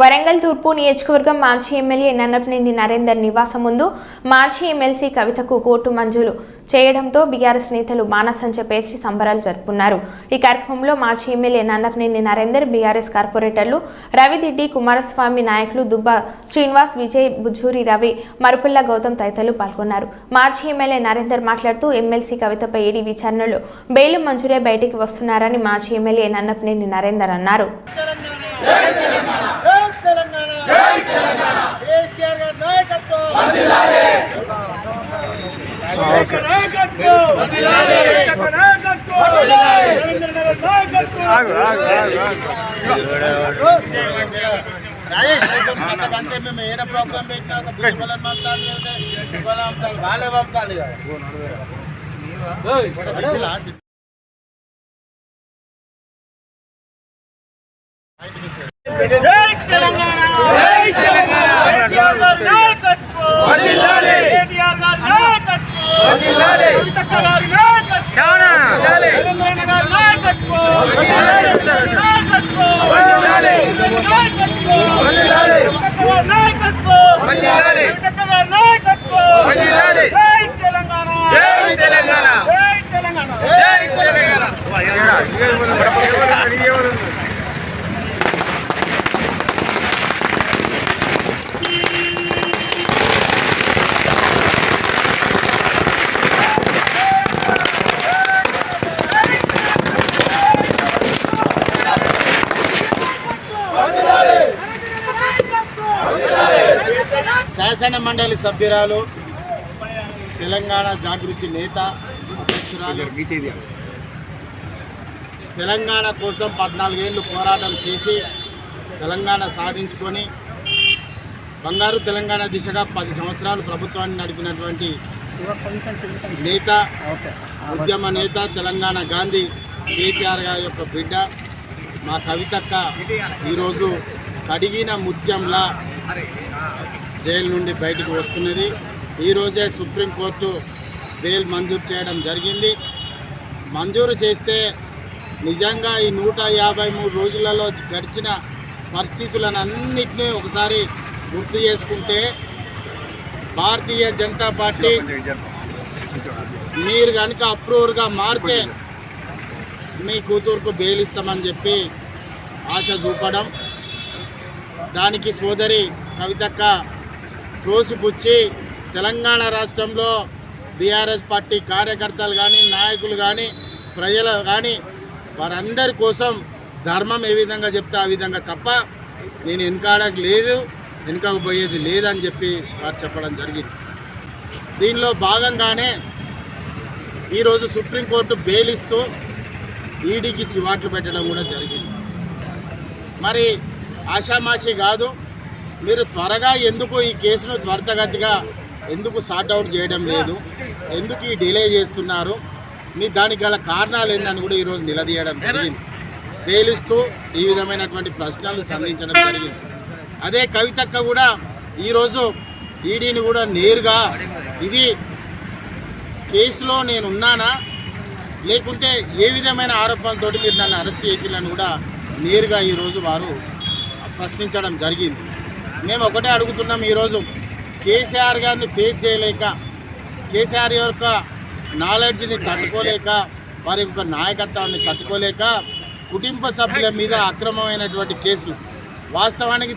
వరంగల్ తూర్పు నియోజకవర్గం మాజీ ఎమ్మెల్యే నన్నపనేని నరేందర్ నివాసం ముందు మాజీ ఎమ్మెల్సీ కవితకు కోర్టు మంజూరు చేయడంతో బీఆర్ఎస్ నేతలు మానసంచ పేర్చి సంబరాలు జరుపుకున్నారు. ఈ కార్యక్రమంలో మాజీ ఎమ్మెల్యే నన్నపనేని నరేందర్ బీఆర్ఎస్ కార్పొరేటర్లు రవిదిడ్డి కుమారస్వామి నాయకులు దుబ్బా శ్రీనివాస్ విజయ్ బుజూరి రవి మరుపుల్ల గౌతమ్ తదితరులు పాల్గొన్నారు. మాజీ ఎమ్మెల్యే నరేందర్ మాట్లాడుతూ ఎమ్మెల్సీ కవితపై ఈడీ విచారణలో బెయిల్ మంజూరే బయటికి వస్తున్నారని మాజీ ఎమ్మెల్యే నన్నపనేని నరేందర్ అన్నారు. నాయకత్వం నాయకత్వం నరేంద్ర నగర్ నాయకత్వం రాజేష్ అంతకంటే మేము ఏడ ప్రోగ్రామ్ పెట్టినాక బిజెపి మాట్లాడాలి వాళ్ళే పంపాలి కదా జై తెలంగాణ శాసన మండలి సభ్యురాలు తెలంగాణ జాగృతి నేత అధ్యక్షురాలు. తెలంగాణ కోసం పద్నాలుగేళ్ళు పోరాటం చేసి తెలంగాణ సాధించుకొని బంగారు తెలంగాణ దిశగా పది సంవత్సరాలు ప్రభుత్వాన్ని నడిపినటువంటి నేత ఉద్యమ నేత తెలంగాణ గాంధీ కేసీఆర్ గారి యొక్క బిడ్డ మా కవితక్క. ఈరోజు కడిగిన ముత్యంలా జైలు నుండి బయటకు వస్తున్నది. ఈరోజే సుప్రీంకోర్టు బెయిల్ మంజూరు చేయడం జరిగింది. మంజూరు చేస్తే నిజంగా ఈ నూట యాభై మూడు రోజులలో గడిచిన పరిస్థితులను అన్నింటినీ ఒకసారి గుర్తు చేసుకుంటే భారతీయ జనతా పార్టీ మీరు కనుక అప్రూవర్గా మారితే మీ కూతురుకు బెయిల్ ఇస్తామని చెప్పి ఆశ చూపడం. దానికి సోదరి కవితక్క త్రోసిపుచ్చి తెలంగాణ రాష్ట్రంలో బీఆర్ఎస్ పార్టీ కార్యకర్తలు కానీ నాయకులు కానీ ప్రజలు కానీ వారందరి కోసం ధర్మం ఏ విధంగా చెప్తే ఆ విధంగా తప్ప నేను వెనకాడకు లేదు వెనుకకు పోయేది లేదని చెప్పి వారు చెప్పడం జరిగింది. దీనిలో భాగంగానే ఈరోజు సుప్రీంకోర్టు బెయిల్ ఇస్తూ ఈడీకి చివాట్లు పెట్టడం కూడా జరిగింది. మరి ఆషామాషి కాదు మీరు త్వరగా ఎందుకు ఈ కేసును త్వరితగతిగా ఎందుకు సార్ట్అవుట్ చేయడం లేదు? ఎందుకు ఈ డిలే చేస్తున్నారు? మీ దానికి గల కారణాలు ఏందని కూడా ఈరోజు నిలదీయడం జరిగింది. తేలిస్తూ ఈ విధమైనటువంటి ప్రశ్నలు సంధించడం జరిగింది. అదే కవితక్క కూడా ఈరోజు ఈడీని కూడా నేరుగా ఇది కేసులో నేను ఉన్నానా లేకుంటే ఏ విధమైన ఆరోపణలతోటి మీరు నన్ను అరెస్ట్ చేసిందని కూడా నేరుగా ఈరోజు వారు ప్రశ్నించడం జరిగింది. మేము ఒకటే అడుగుతున్నాం ఈరోజు. కేసీఆర్ గారిని ఫేస్ చేయలేక కేసీఆర్ యొక్క నాలెడ్జ్ని తట్టుకోలేక వారి యొక్క నాయకత్వాన్ని తట్టుకోలేక కుటుంబ సభ్యుల మీద అక్రమమైనటువంటి కేసులు. వాస్తవానికి